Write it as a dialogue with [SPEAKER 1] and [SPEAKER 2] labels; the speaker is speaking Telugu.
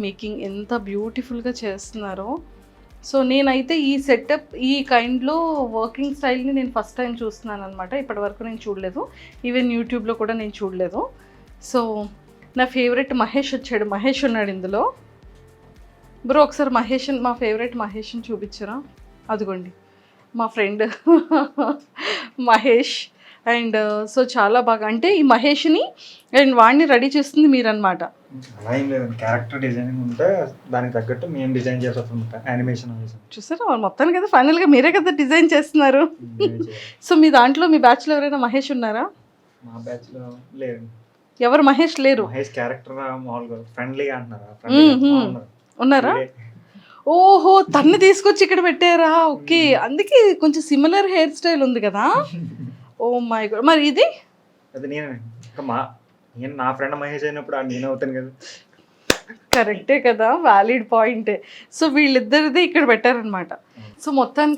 [SPEAKER 1] మేకింగ్ ఎంత బ్యూటిఫుల్గా చేస్తున్నారో. సో నేనైతే ఈ సెటప్ ఈ కైండ్లో వర్కింగ్ స్టైల్ని నేను ఫస్ట్ టైం చూస్తున్నాను అనమాట ఇప్పటి వరకు నేను చూడలేదు. ఈవెన్ యూట్యూబ్లో కూడా నేను చూడలేదు. సో నా ఫేవరెట్ మహేష్ వచ్చాడు. మహేష్ ఉన్నాడు ఇందులో. బ్రో ఒకసారి మహేష్ మా ఫేవరెట్ మహేష్ని చూపించరా? అదిగోండి. మా ఫ్రెండ్ మహేష్. అండ్ సో చాలా బాగా అంటే ఈ మహేష్ని అండ్ వాడిని రెడీ చేస్తుంది మీరన్నమాట.
[SPEAKER 2] అలా ఏం క్యారెక్టర్ డిజైనింగ్ ఉంటే దానికి తగ్గట్టు మేము డిజైన్ యానిమేషన్
[SPEAKER 1] చూసారా? మొత్తానికి కదా ఫైనల్గా మీరే కదా డిజైన్ చేస్తున్నారు. సో మీ దాంట్లో మీ బ్యాచ్లో ఎవరైనా మహేష్ ఉన్నారా?
[SPEAKER 2] మా బ్యాచ్లో లేదండి
[SPEAKER 1] ఎవరు? మహేష్ లేరు.
[SPEAKER 2] మహేష్ క్యారెక్టర్ మామూలుగా ఫ్రెండ్లీగా అంటున్నారా? ఉన్నారు.
[SPEAKER 1] ఓహో తన్ని తీసుకొచ్చి ఇక్కడ పెట్టారా? ఓకే. అందుకే కొంచెం సిమిలర్ హెయిర్ స్టైల్ ఉంది కదా. ఓ మై గాడ్ మరి ఇది?
[SPEAKER 2] అది నేనే. ఇంకా మా నేను నా ఫ్రెండ్ మహేష్ అయినప్పుడు నేను అవుతాను కదా.
[SPEAKER 1] కరెక్టే కదా. వ్యాలిడ్ పాయింటే సో వీళ్ళిద్దరిది ఇక్కడ పెట్టారనమాట సో మొత్తానికి